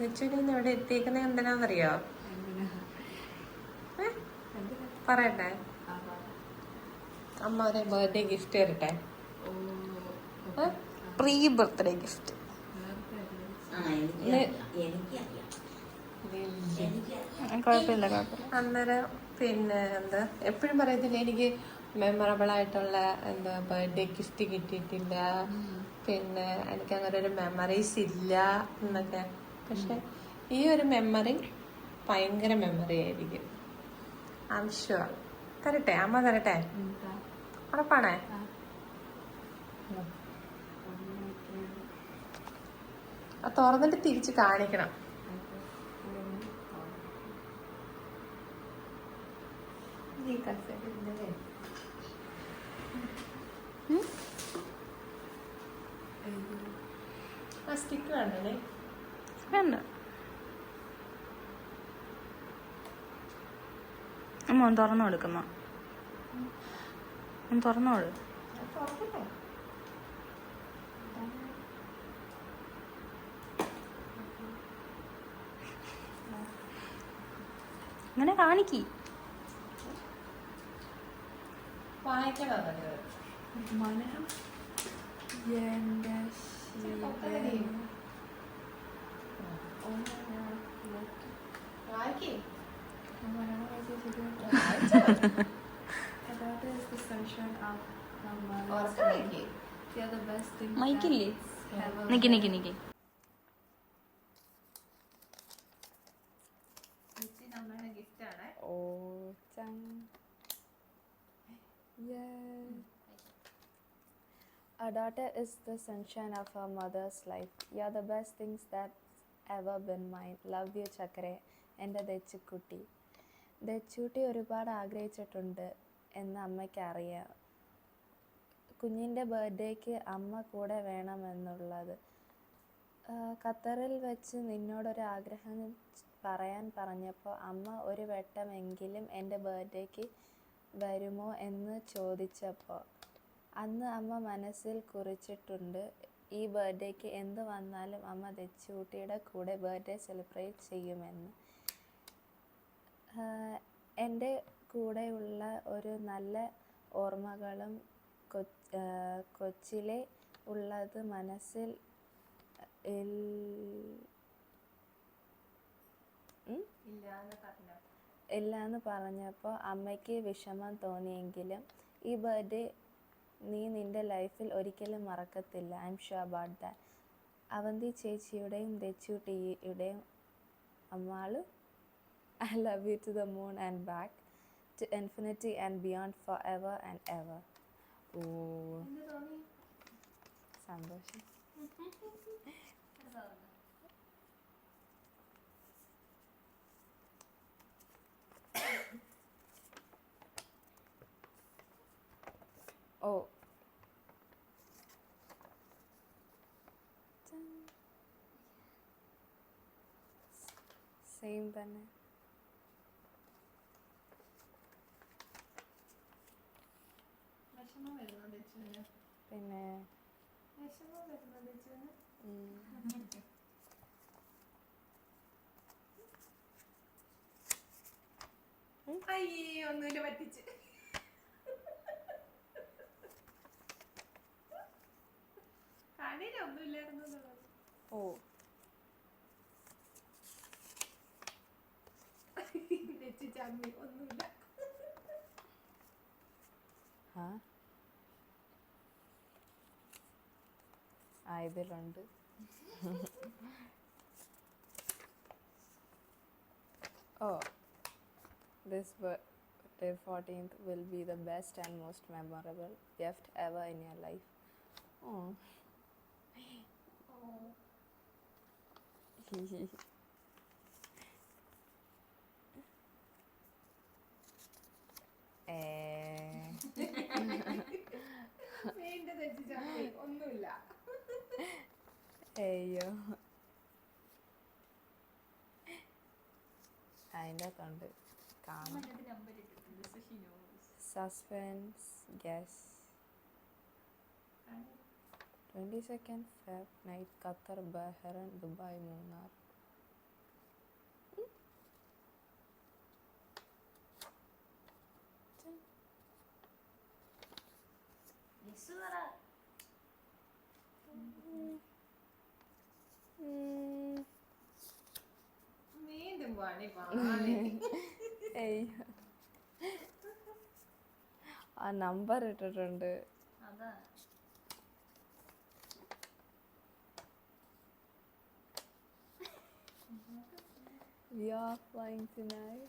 ലച്ചുവിനെ ഇവിടെ എത്തിക്കുന്നത് എന്തിനാന്നറിയോ? പറയട്ടെ. അമ്മ ഒരു ബർത്ത്ഡേ ഗിഫ്റ്റ് തരട്ടെ. Pre birthday gift. കുഴപ്പമില്ല അന്നേരം പിന്നെ എന്താ? എപ്പോഴും പറയത്തില്ല എനിക്ക് മെമ്മറബിൾ ആയിട്ടുള്ള എന്താ ബർത്ത്ഡേ ഗിഫ്റ്റ് കിട്ടിയിട്ടില്ല. പിന്നെ എനിക്ക് അങ്ങനെ ഒരു മെമ്മറീസ് ഇല്ല എന്നൊക്കെ. പക്ഷെ ഈ ഒരു മെമ്മറി ഭയങ്കര മെമ്മറി ആയിരിക്കും. ഷുവർ തരട്ടെ അമ്മ തരട്ടെ? ഉറപ്പാണേ ആ തുറന്നിട്ട് തിരിച്ച് കാണിക്കണം? ആ സ്റ്റിക്ക് വേണ്ടേ വേണ്ട അമ്മ ഒന്ന് തുറന്നു കൊടുക്കമ്മ ഒന്ന് തുറന്നോളൂ monkey. And whatever I say, you do it. My daughter is the sunshine of my mother. और उसका देखिए. They are the best thing. Mike के लिए. निकी निकी निकी. Oh, 짠. Yeah. A daughter is the sunshine of her mother's life. You're the best things that ever been mine. Love you, Chakre. എന്റെ ദച്ചുക്കുട്ടി. ദച്ചൂട്ടി ഒരുപാട് ആഗ്രഹിച്ചിട്ടുണ്ട് എന്ന് അമ്മയ്ക്ക് അറിയാം കുഞ്ഞിന്റെ ബർത്ത്ഡേക്ക് അമ്മ കൂടെ വേണമെന്നുള്ളത്. ഖത്തറിൽ വെച്ച് നിന്നോടൊരു ആഗ്രഹം പറയാൻ പറഞ്ഞപ്പോൾ അമ്മ ഒരു വട്ടമെങ്കിലും എന്റെ ബർത്ത്ഡേക്ക് വരുമോ എന്ന് ചോദിച്ചപ്പോൾ അന്ന് അമ്മ മനസ്സിൽ കുറിച്ചിട്ടുണ്ട് ഈ ബർത്ത്ഡേക്ക് എന്ത് വന്നാലും അമ്മ ദച്ചുകുട്ടിയുടെ കൂടെ ബർത്ത്ഡേ സെലിബ്രേറ്റ് ചെയ്യുമെന്ന്. എന്റെ കൂടെയുള്ള ഒരു നല്ല ഓർമ്മകളും കൊച്ചിലെ ഉള്ളത് മനസ്സിൽ? ഇല്ലാന്ന് പറഞ്ഞു ഇല്ല പറഞ്ഞപ്പോൾ അമ്മയ്ക്ക് വിഷമം തോന്നിയെങ്കിലും ഈ ബർത്ത്ഡേ നീ നിന്റെ ലൈഫിൽ ഒരിക്കലും മറക്കത്തില്ല. I am sure about that. Avanthi ചേച്ചിയുടെയും ദച്ചുട്ടിയുടെയും Ammal I love you to the moon and back to infinity and beyond forever and ever ഓ എന്ത് തോന്നി സന്തോഷം ഓ സെയിം തന്നെ പിന്നെ ഒന്നുമില്ല പറ്റിച്ച്. ഓ. ഒന്നുമില്ല. ഇതിലുണ്ട് oh this birthday 14th will be the best and most memorable gift ever in your life oh അയ്യോ. അതിന്റെ അകത്തുണ്ട് കാണാം. Suspense guess twenty second Feb night Qatar Bahrain Dubai Munnar. ഏയ് ആ നമ്പർ ഇട്ടിട്ടുണ്ട്. We are flying tonight.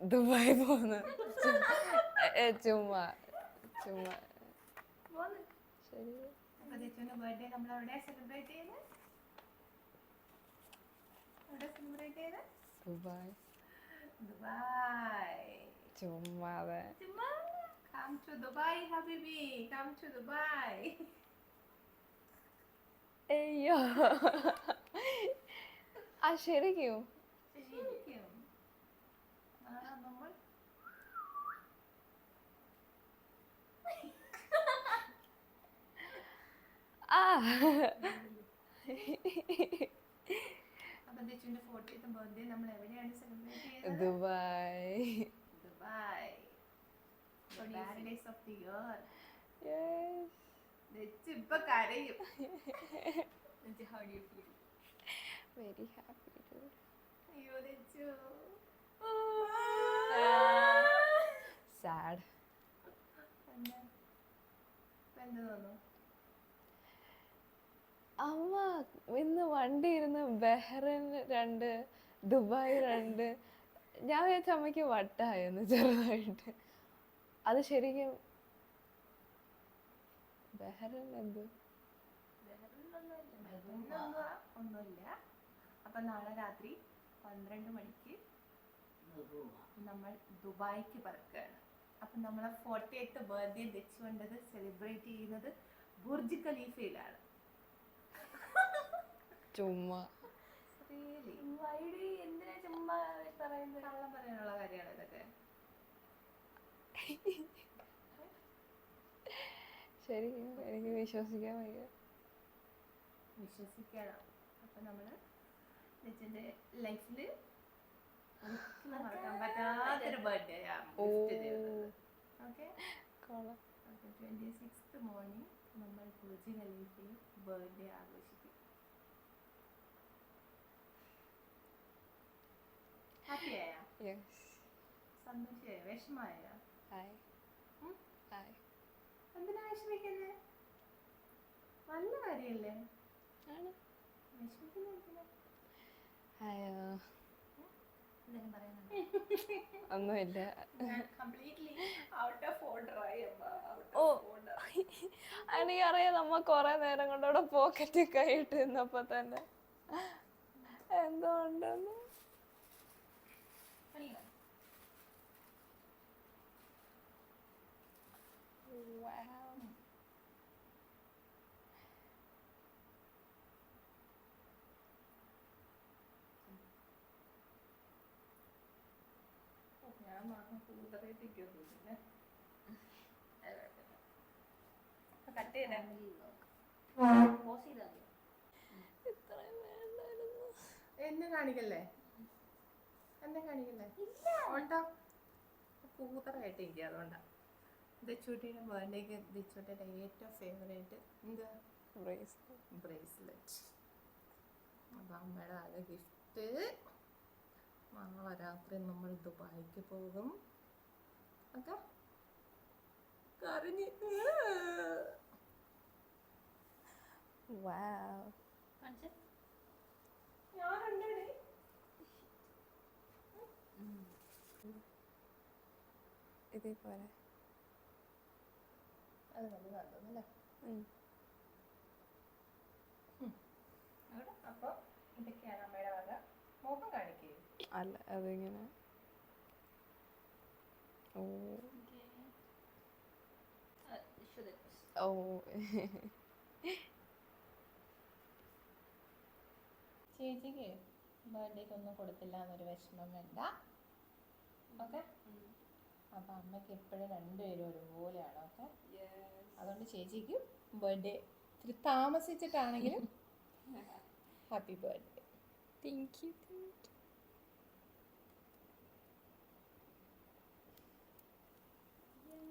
Dubai പോന്ന് ഏ, ചുമ്മാ ചുമ്മാ ശരി അപ്പൊ ദിച്ചുവിന്റെ ബർത്ത്ഡേ നമ്മൾ എവിടെ സെലിബ്രേറ്റ് ചെയ്ത് എവിടെ സെലിബ്രേറ്റ് ചെയ്ത് ദുബായ് ദുബായ് ചുമ്മാതെ Come to Dubai, Habibi. Come to Dubai. അയ്യോ ആ ശരിക്കും ശരിക്കും നാളെ നമ്മൾ ആ അപ്പൊ ദിച്ചുവിന്റെ ഫോർട്ടീത്ത് ബർത്ത്ഡേ നമ്മൾ എവിടെയാണ് സെലിബ്രേറ്റ് ചെയ്യുന്നത് Dubai Dubai paradise of the year ഇപ്പൊ കരയും how do feel very happy. അയ്യോ ദിച്ചു Sad. എന്താ എന്ത് തോന്നുന്നു അമ്മ ഇന്ന് വണ്ടി ഇരുന്ന് ബഹ്റൈൻ രണ്ട് ദുബായ് രണ്ട്. ഞാൻ വിചാരിച്ച അമ്മയ്ക്ക് വട്ടായെന്ന് ചെറുതായിട്ട്. അത് ശരിക്കും ബഹ്റൈൻ എന്ത്? ഒന്നുമില്ല അപ്പൊ നാളെ രാത്രി പന്ത്രണ്ട് മണിക്ക് നമ്മൾ ദുബായിക്ക് പറക്കുകയാണ്. അപ്പൊ നമ്മളെ ഫോർട്ടി എയ്ത്ത് ബർത്ത്ഡേ വെച്ചുകൊണ്ടത് സെലിബ്രേറ്റ് ചെയ്യുന്നത് ബുർജ് ഖലീഫയിലാണ്. ചുമ്മാ. ശരി എന്തിനാ ചുമ്മാ പറയുന്നത്? കള്ളം പറയാനുള്ള കാര്യമാണ് ഇതൊക്കെ. ശരിക്കും എനിക്ക് വിശ്വസിക്കാൻ വയ്യ. വിശ്വസിക്കണം. അപ്പൊ നമ്മൾ ലിച്ചിന്റെ ലൈഫിൽ ഒരിക്കലും മറക്കാൻ പറ്റാത്തൊരു ബർത്ത്ഡേ ഓക്കെ അപ്പോൾ ട്വന്റി മോർണിംഗ് നമ്മൾ ബുർജ് ഖലീഫയിൽ ബർത്ത്ഡേ ആഘോഷിക്കും. ഹാപ്പിയായ? യെസ് സന്തോഷമായ വിഷമായ ഹായ് ഹായ് എന്തിനാ വിഷമിക്കുന്നത് നല്ല കാര്യല്ലേ? ആണ്. ഒന്നുമില്ല. ഓ. എനിക്കറിയാം നമ്മ കൊറേ നേരം കൊണ്ട് അവിടെ പോക്കറ്റ് കൈയിട്ട് നിന്നപ്പോ തന്നെ. എന്തോ ഉണ്ടെന്ന്. ഞാൻ മാത്രം കൂതറേപ്പിക്കുന്നു പിന്നെ കട്ട് വേണ്ടായിരുന്നു എന്നെ കാണിക്കല്ലേ? എന്നെ കാണിക്കല്ലേ ഉണ്ടോ കൂതറായിട്ട് എനിക്ക് അതുകൊണ്ടാ. ദച്ചൂട്ടിയുടെ ബർത്ത്ഡേക്ക് ദച്ചൂട്ടിയുടെ ഏറ്റവും ഫേവറേറ്റ് എന്താ? ബ്രേസ്ലെറ്റ്. ബ്രേസ്ലെറ്റ്. അപ്പം അമ്മയുടെ അത് ഗിഫ്റ്റ് നാളെ രാത്രി നമ്മൾ ദുബായിക്ക് പോകും. ഒക്കെ കരഞ്ഞ്. ഞാനുണ്ടേ ഇതേപോലെ അത് നല്ലതാ തോന്നുന്നല്ലേ ഉം. അവിടെ അപ്പോൾ ഇതൊക്കെയാണ് അമ്മയുടെ വക മുഖം പോലെ അല്ല അതിങ്ങനെ. ഓ. ഓ. ചേച്ചിക്ക് ബർത്ത്ഡേക്ക് ഒന്നും കൊടുത്തില്ല എന്നൊരു വിഷമം വേണ്ട. ഓക്കെ? അപ്പം അമ്മയ്ക്ക് എപ്പോഴും രണ്ടുപേരും ഒരുപോലെയാണ്. ഓക്കെ? അതുകൊണ്ട് ചേച്ചിക്ക് ബർത്ത്ഡേ ഇത്തിരി താമസിച്ചിട്ടാണെങ്കിലും happy birthday thank you thank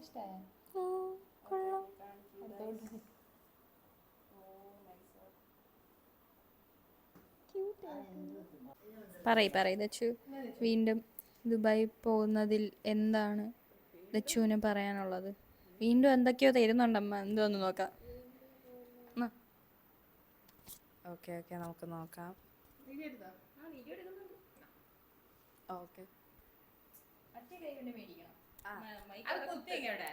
ഇഷ്ടമായ യു ഓ കൊള്ളാം. അടുത്തോട്ട് പറയ് പറയ് വെച്ചു വീണ്ടും. ദുബായി പോകുന്നതിൽ എന്താണ് ദച്ചുവിന് പറയാനുള്ളത്? വീണ്ടും എന്തൊക്കെയോ തരുന്നുണ്ടമ്മ എന്തോന്ന് നോക്കാം. Okay okay. നമുക്ക് നോക്കാം. ഓക്കെ. മറ്റേ കൈ കൊണ്ട് മേടിക്കണം അത് കുത്തിയൊക്കെ അവിടെ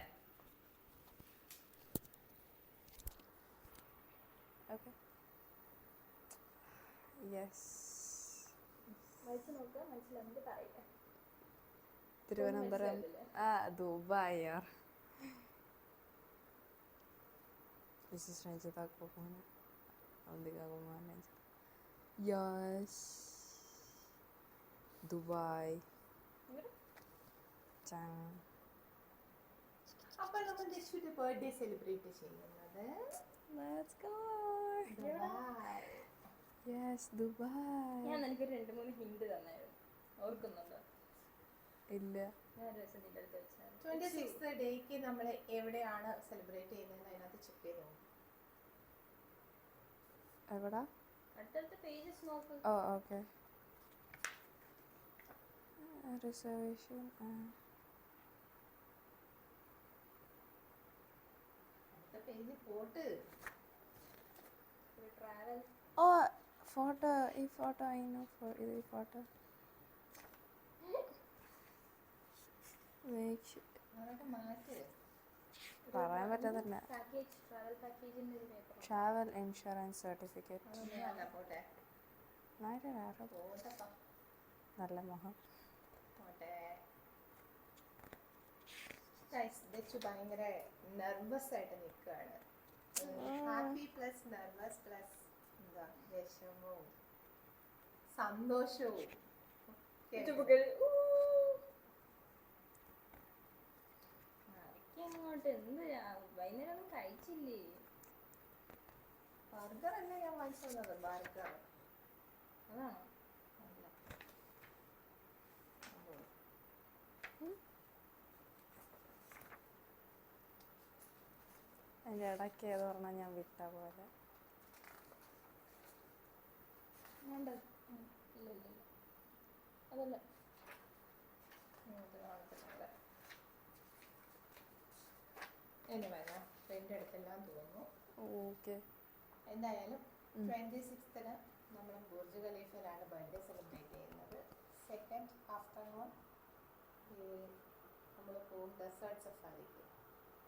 ഓക്കെ യെസ് വായിച്ചു നോക്കുക മനസ്സിലാകുന്നത് പറയില്ല തിരുവനന്തപുരം. ആ Dubai Mrs Ranjitha Kumar Anthika Kumar Ranjitha yes. Dubai. Chang. അപ്പോൾ നമ്മൾ ജസ്റ്റുവിന്റെ ബർത്ത്ഡേ സെലിബ്രേറ്റ് ചെയ്യുന്നത്. Let's go. Dubai. Yes, Dubai. ഞാൻ നിനക്കൊരു രണ്ട് മൂന്ന് ഹിന്റ് തന്നായിരുന്നു. ഓർക്കുന്നുണ്ടോ? ഇല്ല. ട്വന്റി സിക്സ് ഡേക്ക് നമ്മൾ എവിടെയാണ് സെലിബ്രേറ്റ് ചെയ്യുന്നത് അതിനകത്ത് ചെക്ക് ചെയ്ത് നോക്കും. എവിടാ? പേജസ് നോക്ക്. Oh okay. റിസർവേഷൻ ഫോട്ടോ ഈ ഫോട്ടോ അതിനു ഇത് ഈ ഫോട്ടോ പറയാൻ പറ്റത്തില്ല ട്രാവൽ ഇൻഷുറൻസ് സർട്ടിഫിക്കറ്റ് നല്ല മുഖം. ഭയങ്കര നെർവസ് ആയിട്ട് നിൽക്കുകയാണ് ഹാപ്പി പ്ലസ് നെർവസ് പ്ലസ് എന്താ വിഷമവും സന്തോഷവും ഒക്കെ. അങ്ങോട്ട് എന്ത് വൈകുന്നേരം ഒന്നും കഴിച്ചില്ലേ? ബർഗർ അല്ലേ ഞാൻ വാങ്ങിച്ചു തന്നത് ബർഗർ. അതാണോ? അല്ല. അതിന്റെ ഇടയ്ക്ക് ഏത് പറഞ്ഞാൽ ഞാൻ വിട്ട പോലെ. വേണ്ട ഇല്ല ഇല്ല. അതല്ല ഇത് കാണത്തില്ല ഇനി വേണം ഫ്രണ്ട് അടുത്തെല്ലാം തോന്നുന്നു. ഓക്കെ. എന്തായാലും ട്വന്റി സിക്സ്തിന് നമ്മൾ ബുർജ് ഖലീഫയിലാണ് ബർത്ത്ഡേ സെലിബ്രേറ്റ് ചെയ്യുന്നത്. സെക്കൻഡ് ആഫ്റ്റർനൂൺ നമ്മൾ പോകും ഡെസേർട്ട് സഫാരിക്ക്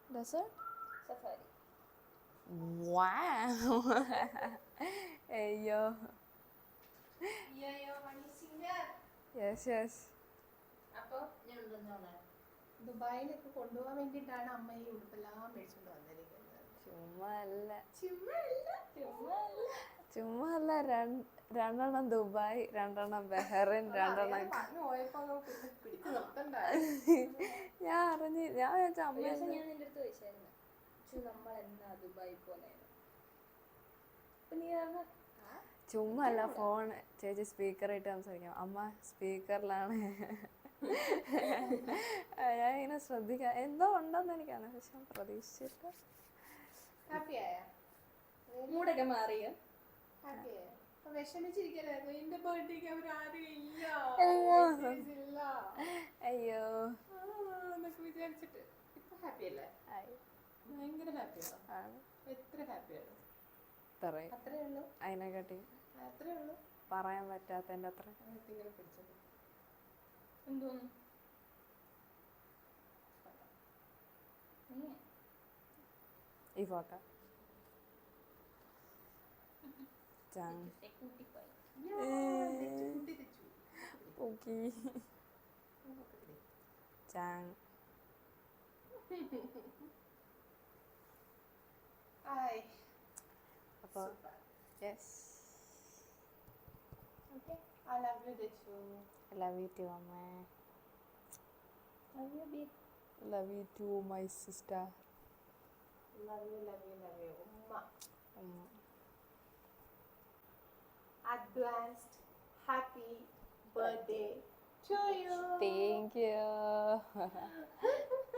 ഡെസേർട്ട് സഫാരി അയ്യോ. യെസ് യെസ് അപ്പോൾ ദുബായിലേക്ക് കൊണ്ടുപോകാൻ വേണ്ടിട്ടാണ് അമ്മ ഈ ഉടുപ്പെല്ലാം മേടിച്ചുകൊണ്ട് വന്നിരിക്കുന്നത്. ചുമ്മല്ല. ചുമ്മല്ല? ചുമ്മല്ല? ചുമ്മല്ല. ചുമ്മാ അല്ല രണ്ട് രണ്ടെണ്ണം ദുബായ് രണ്ടെണ്ണം ബഹ്റിൻ രണ്ടെണ്ണം ഞാൻ അറിഞ്ഞ് ഞാൻ വിചാരിച്ച അമ്മ ഞാൻ നിന്റെ അടുത്ത് ചോദിച്ചായിരുന്നു. നമ്മൾ എന്നാ ദുബായി അപ്പൊ നീ ചുമ്മാ അല്ല ഫോൺ ചേച്ചി സ്പീക്കർ ഇട്ട് സംസാരിക്കാം. അമ്മ സ്പീക്കറിലാണ്. ഞാൻ ഇങ്ങനെ ശ്രദ്ധിക്കാം. എന്തോ ഉണ്ടെന്ന് എനിക്കാണ് പക്ഷെ പ്രതീക്ഷിച്ചിട്ട്. മൂടൊക്കെ മാറിയ അയ്യോ. കാട്ടി വിചാരിച്ചിട്ട്. ഇപ്പൊ ഹാപ്പി അല്ലേ ആയി. ഭയങ്കര ഹാപ്പിയാണ് ആണ് എത്ര ഹാപ്പിയാണ് ഇത്രയും. അത്രേ ഉള്ളൂ. അതിനെക്കാട്ടി അത്രേ ഉള്ളൂ. പറയാൻ പറ്റാത്തതിന്റെ അത്ര. പിടിച്ചത്? എന്തോന്നു? ഈ ഫോട്ടോ. ഓക്കെ ചാങ് അപ്പോൾ yes. I love you, too. I love you too, Amma. Love you, babe. Love you too, my sister. Love you, love you, love you. Umma. Umma. Advanced happy birthday to you. Thank you.